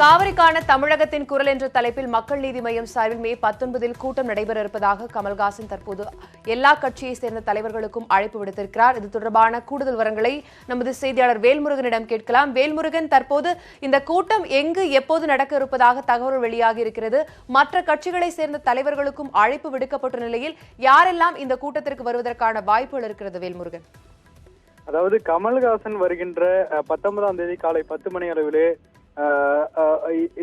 காவிரிக்கான தமிழகத்தின் குரல் என்ற தலைப்பில் மக்கள் நீதி மையம் சார்பில் மே பத்தொன்பதில் கூட்டம் நடைபெற இருப்பதாக கமல்ஹாசன் தற்போது எல்லா கட்சியை சேர்ந்த தலைவர்களுக்கும் அழைப்பு விடுத்திருக்கிறார். இது தொடர்பான கூடுதல் விவரங்களை நமது செய்தியாளர் வேல்முருகனிடம் கேட்கலாம். வேல்முருகன் தற்போது இந்த கூட்டம் எங்கு எப்போது நடக்க இருப்பதாக தகவல் வெளியாகி இருக்கிறது. மற்ற கட்சிகளை சேர்ந்த தலைவர்களுக்கும் அழைப்பு விடுக்கப்பட்ட நிலையில் யாரெல்லாம் இந்த கூட்டத்திற்கு வருவதற்கான வாய்ப்புகள் இருக்கிறது வேல்முருகன்? அதாவது கமல்ஹாசன் வருகின்ற பத்தொன்பதாம் தேதி காலை பத்து மணி அளவிலே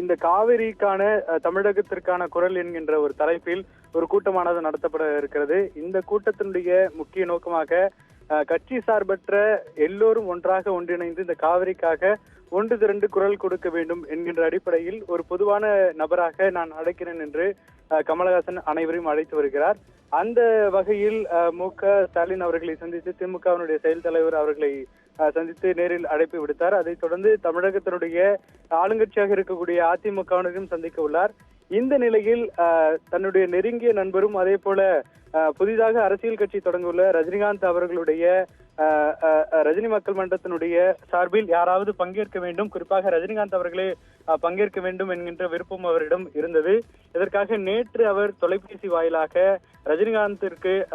இந்த காவிரிக்கான தமிழகத்திற்கான குரல் என்கின்ற ஒரு தலைப்பில் ஒரு கூட்டமானது நடத்தப்பட இருக்கிறது. இந்த கூட்டத்தினுடைய முக்கிய நோக்கமாக கட்சி சார்பற்ற எல்லோரும் ஒன்றாக ஒன்றிணைந்து இந்த காவிரிக்காக ஒன்று திரண்டு குரல் கொடுக்க வேண்டும் என்கின்ற அடிப்படையில் ஒரு பொதுவான நபராக நான் அழைக்கிறேன் என்று கமலஹாசன் அனைவரையும் அழைத்து வருகிறார். அந்த வகையில் மு க ஸ்டாலின் அவர்களை சந்தித்து திமுகவினுடைய செயல் தலைவர் அவர்களை சந்தித்து நேரில் அழைப்பு விடுத்தார். அதைத் தொடர்ந்து தமிழகத்தினுடைய ஆளுங்கட்சியாக இருக்கக்கூடிய அதிமுகவினரையும் சந்திக்க உள்ளார். இந்த நிலையில் அஹ், தன்னுடைய நெருங்கிய நண்பரும் அதே போல அஹ், புதிதாக அரசியல் கட்சி தொடங்கியுள்ள ரஜினிகாந்த் அவர்களுடைய ரஜினி மக்கள் மன்றத்தினுடைய சார்பில் யாராவது பங்கேற்க வேண்டும்? குறிப்பாக ரஜினிகாந்த் அவர்களே பங்கேற்க வேண்டும் என்கின்ற விருப்பம் அவரிடம் இருந்தது. இதற்காக நேற்று அவர் தொலைபேசி வாயிலாக ரஜினிகாந்திற்கு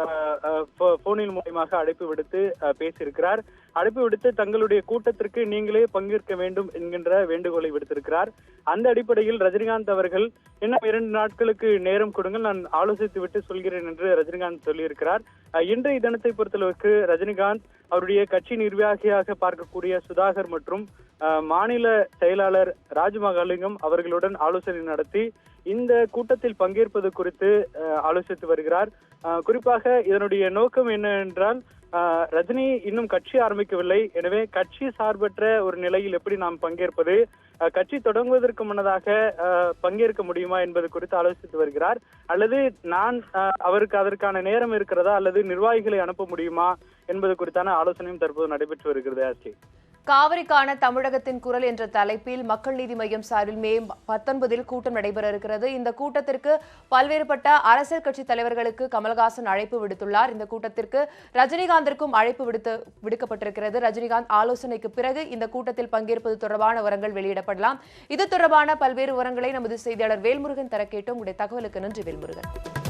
போனின் போ- மூலியமாக அழைப்பு விடுத்து பேசியிருக்கிறார். அழைப்பு விடுத்து தங்களுடைய கூட்டத்திற்கு நீங்களே பங்கேற்க வேண்டும் என்கின்ற வேண்டுகோளை விடுத்திருக்கிறார். அந்த அடிப்படையில் ரஜினிகாந்த் அவர்கள் இன்னும் இரண்டு நாட்களுக்கு நேரம் கொடுங்கள் நான் ஆலோசித்து விட்டு சொல்கிறேன் என்று ரஜினிகாந்த் சொல்லியிருக்கிறார். இன்றைய தினத்தை பொறுத்தளவுக்கு ரஜினிகாந்த் அவருடைய கட்சி நிர்வாகியாக பார்க்கக்கூடிய சுதாகர் மற்றும் அஹ், மாநில செயலாளர் ராஜ்மகாலிங்கம் அவர்களுடன் ஆலோசனை நடத்தி இந்த கூட்டத்தில் பங்கேற்பது குறித்து அஹ், ஆலோசித்து வருகிறார். அஹ், குறிப்பாக இதனுடைய நோக்கம் என்ன என்றால் ரஜினி இன்னும் கட்சி ஆரம்பிக்கவில்லை. எனவே கட்சி சார்பற்ற ஒரு நிலையில் எப்படி நாம் பங்கேற்பது? கட்சி தொடங்குவதற்கு முன்னதாக பங்கேற்க முடியுமா என்பது குறித்து ஆலோசித்து வருகிறார். அல்லது நான் அவருக்கு அதற்கான நேரம் இருக்கிறதா? அல்லது நிர்வாகிகளை அனுப்ப முடியுமா? என்பது குறித்தான ஆலோசனையும் தற்போது நடைபெற்று வருகிறது ஆஸ்டி காவிரிக்கான தமிழகத்தின் குரல் என்ற தலைப்பில் மக்கள் நீதி மையம் சார்பில் மே பத்தொன்பதில் கூட்டம் நடைபெற இருக்கிறது. இந்த கூட்டத்திற்கு பல்வேறுபட்ட அரசியல் கட்சி தலைவர்களுக்கு கமல்ஹாசன் அழைப்பு விடுத்துள்ளார். இந்த கூட்டத்திற்கு ரஜினிகாந்திற்கும் அழைப்பு விடுத்து விடுக்கப்பட்டிருக்கிறது. ரஜினிகாந்த் ஆலோசனைக்கு பிறகு இந்த கூட்டத்தில் பங்கேற்பது தொடர்பான விவரங்கள் வெளியிடப்படலாம். இது தொடர்பான பல்வேறு விவரங்களை நமது செய்தியாளர் வேல்முருகன் தர கேட்டோம் உடைய தகவலுக்கு நன்றி வேல்முருகன்.